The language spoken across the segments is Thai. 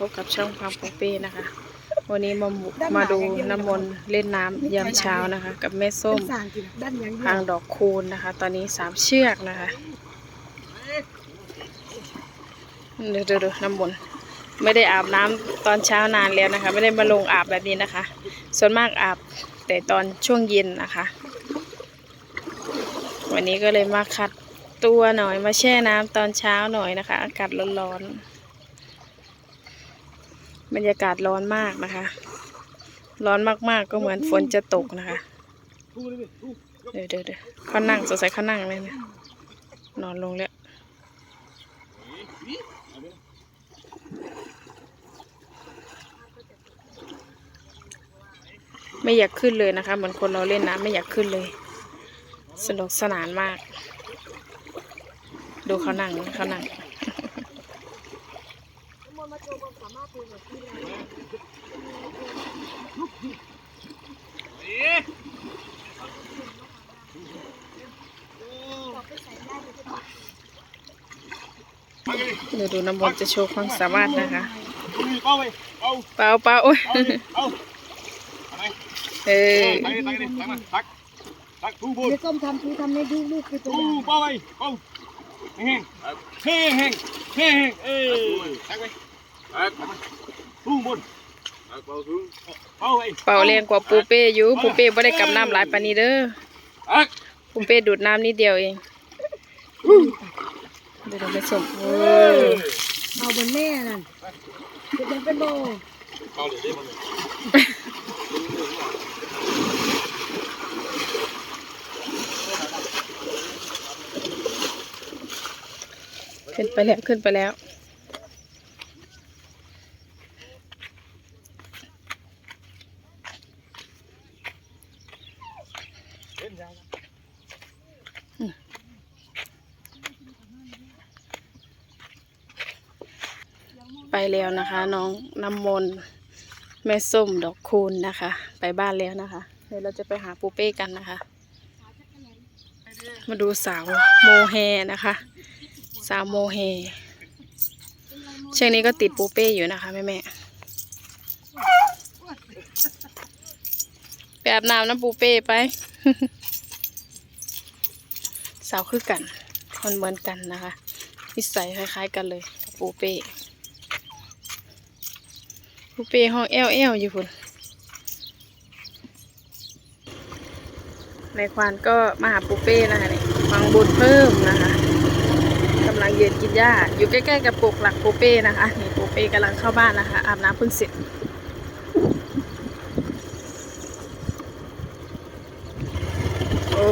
พบกับช่องพังปูเป้นะคะ วันนี้มาบุมาดูน้ำมนต์เล่นน้ำยามเช้านะคะ กับแม่ส้มสร้างกินด้านยังทางดอกคูณนะคะ ตอนนี้สามเชือกนะคะเดี๋ยวดูน้ำมนต์ไม่ได้อาบน้ำตอนเช้านานแล้วนะคะ ไม่ได้มาลงอาบแบบนี้นะคะ ส่วนมากอาบแต่ตอนช่วงเย็นนะคะ วันนี้ก็เลยมาขัดตัวหน่อยมาแช่น้ำตอนเช้าหน่อยนะคะ อากาศร้อนๆ บรรยากาศร้อนมากนะคะ ร้อนมากๆก็เหมือนฝนจะตกนะคะเดี๋ยวเดี๋ยวเดี๋ยวเขานั่งสงสัยเขานั่งเลยนะนอนลงแล้วไม่อยากขึ้นเลยนะคะเหมือนคนเราเล่นน้ำไม่อยากขึ้นเลย สนุกสนานมาก ดูเขานั่งเขานั่ง เดี๋ยวดูน้ำมนต์จะโชว์ความสามารถนะคะเอาไปเอาเปล่าเปล่าโอ้ยเอาเอาอะไรเอเอออตักดิตักดิตักมาตักตักทูบุญเดี๋ยวส้มทำคือทำในดูลูกคือตัวอทูย่างเป้าไปเป้าแห้งแห้งแห้งแห้งแห้งเออตักไป ตักมาทูบุญตักเป้าทูเป้าไปเป่าแรงกว่าปูเป้อยู่ปูเป้ไม่ได้กำน้ำหลายปานนี้เด้อตักปูเป้ดูดน้ำนิดเดียวเองเดี๋ยวเราไปส่งโอ้เออเอาบนแม่นั่นเดี๋ยวเป็นโบเป้าเลยได้มั้ยขึ้นไปแล้วขึ้นไปแล้ว เล่นยาว ไปแล้วนะคะ น้องน้ำมนต์แม่ส้มดอกคูณนะคะ ไปบ้านแล้วนะคะ เดี๋ยวเราจะไปหาปูเป้กันนะคะ มาดูสาวโมเฮนะคะ สาวโมเฮเช่วงนี้ก็ติดปูเป้อยู่นะคะแม่แม่ๆไปอาบน้ำน้ำปูเป้ไป สาวคือกันคนเหมือนกันนะคะนิสัยคล้าย ๆ กันเลยปูเป้ปูเป้ห้องแอลแอลอยู่พุ่นในควานก็มาหาปูเป้นะคะนี่ฟังบุญเพิ่มนะคะกำลังเยืนกินหญ้าอยู่ใกล้ๆกับปลูกหลักปูเป้นะคะนี่ปูเป้กำลังเข้าบ้านนะคะอาบน้ำเพิ่งเสร็จ โอ้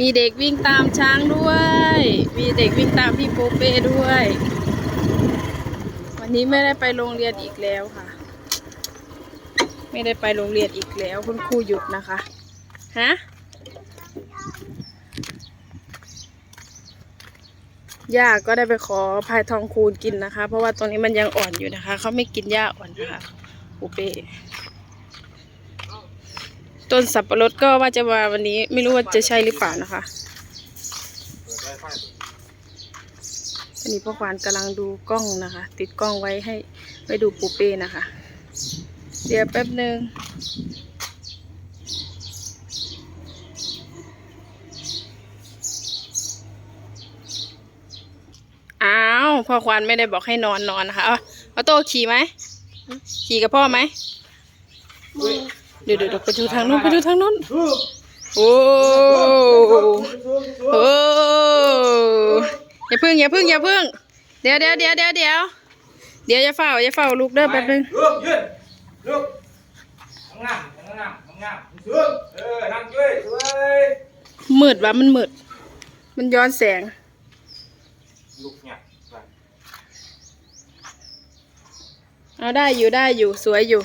มีเด็กวิ่งตามช้างด้วย มีเด็กวิ่งตามพี่โปเป้ด้วย วันนี้ไม่ได้ไปโรงเรียนอีกแล้วค่ะ ไม่ได้ไปโรงเรียนอีกแล้ว คุณครูหยุดนะคะ ฮะย่าก็ได้ไปขอพายทองคูณกินนะคะ เพราะว่าตรงนี้มันยังอ่อนอยู่นะคะ เขาไม่กินหญ้าอ่อนนะคะปูเป้ ต้นสับปะรดก็ว่าจะมาวันนี้ไม่รู้ว่าจะใช่หรือเปล่านะคะอันนี้พ่อควานกำลังดูกล้องนะคะ ติดกล้องไว้ให้ไว้ดูปูเป้นะคะ เดี๋ยวแป๊บหนึ่งอ้าวพ่อควานไม่ได้บอกให้นอนนอนนะคะเอาเอาโต้ขี่ไหมขี่กับพ่อไหม เดี๋ยวเดี๋ยวเดี๋ยวไปดูทางนู้นไปดูทางนู้นโอ้โอ้อย่าพึ่งอย่าพึ่งอย่าพึ่ง เดี๋ยวเดี๋ยวเดี๋ยวเดี๋ยวเดี๋ยวเดี๋ยวอย่าเฝ้าอย่าเฝ้าลูกเด้อแป๊บหนึงลุกยืนลุกงามงามงามลุกเออนั่งด้วยสวยมืดวะมันมืด มันย้อนแสงลุกเนี่ยเอาได้อยู่ได้อยู่สวยอยู่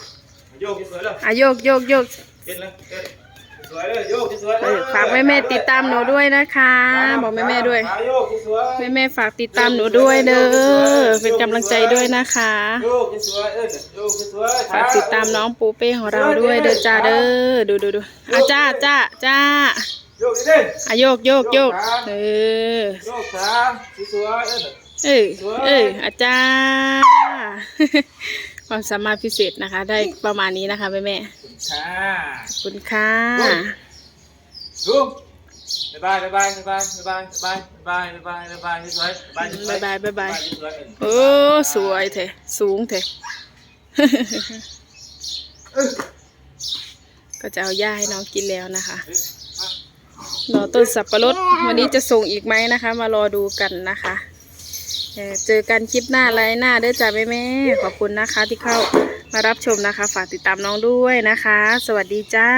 โยกสวยเลยอะโยกโยกโยกเก็นเลยเก็นสวยเลยโยกสวยเออฝากแม่แม่ๆติดตามหนูด้วยนะคะ บอกแม่แม่ๆด้วย โยกสวยแม่แม่ๆฝากติดตามหนูด้วยเด้อเป็นกำลังใจด้วยนะคะ โยกสวยเออโยกสวยฝากติดตามน้องปูเป้ของเราด้วยเด้อจ้าเด้อดูดูดูอะจ้าจ้าจ้าโยกดิอะโยกโยกโยกเออโยกสามสวยเออ เออเอออาจารย์ ความสามารถพิเศษนะคะ ได้ประมาณนี้นะคะแม่แม่ค่ะๆขอบคุณค่ะลุงบ๊ายบายบ๊ายบายบ๊ายบายบ๊ายบายบ๊ายบายบ๊ายบายบ๊ายบายสวยบ๊ายบายบ๊ายบายบ๊ายบายสวยโอ้สวยเถอะสูงเถอะก็จะเอาหญ้าให้น้องกินแล้วนะคะรอต้นสับปะรดวันนี้จะส่งอีกไหมนะคะ มารอดูกันนะคะ เจอกันคลิปหน้าไลน์หน้าเด้อจ้าแม่แม่ๆขอบคุณนะคะที่เข้ามารับชมนะคะ ฝากติดตามน้องด้วยนะคะ สวัสดีจ้า